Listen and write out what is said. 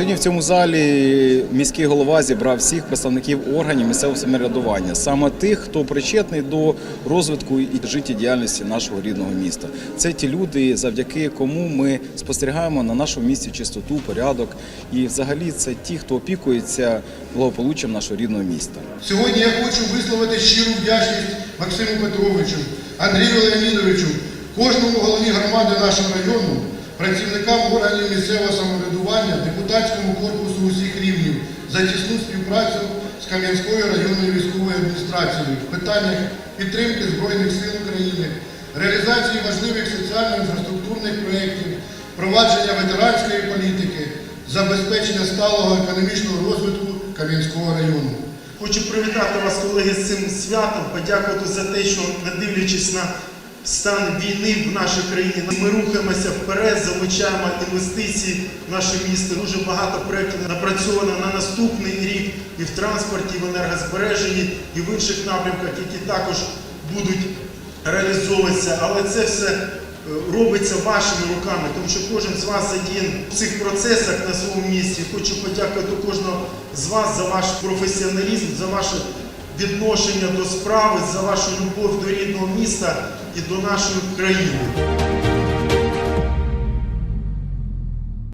Сьогодні в цьому залі міський голова зібрав всіх представників органів місцевого самоврядування, саме тих, хто причетний до розвитку і життєдіяльності нашого рідного міста. Це ті люди, завдяки кому ми спостерігаємо на нашому місті чистоту, порядок, і взагалі це ті, хто опікується благополуччям нашого рідного міста. Сьогодні я хочу висловити щиру вдячність Максиму Петровичу, Андрію Леонідовичу, кожному голові громади нашого району, працівникам органів місцевого самоврядування, депутатському корпусу усіх рівнів за тісну співпрацю з Кам'янською районною військовою адміністрацією в питаннях підтримки Збройних сил України, реалізації важливих соціально-інфраструктурних проєктів, провадження ветеранської політики, забезпечення сталого економічного розвитку Кам'янського району. Хочу привітати вас, колеги, з цим святом, подякувати за те, що не дивлячись на стан війни в нашій країні, ми рухаємося вперед, залучаємо інвестиції в наше місто. Дуже багато проєктів напрацьовано на наступний рік і в транспорті, і в енергозбереженні, і в інших напрямках, які також будуть реалізовуватися. Але це все е, робиться вашими руками, тому що кожен з вас задіян в цих процесах на своєму місці. Хочу подякувати кожного з вас за ваш професіоналізм, за ваше відношення до справи, за вашу любов до рідного міста і до нашої країни.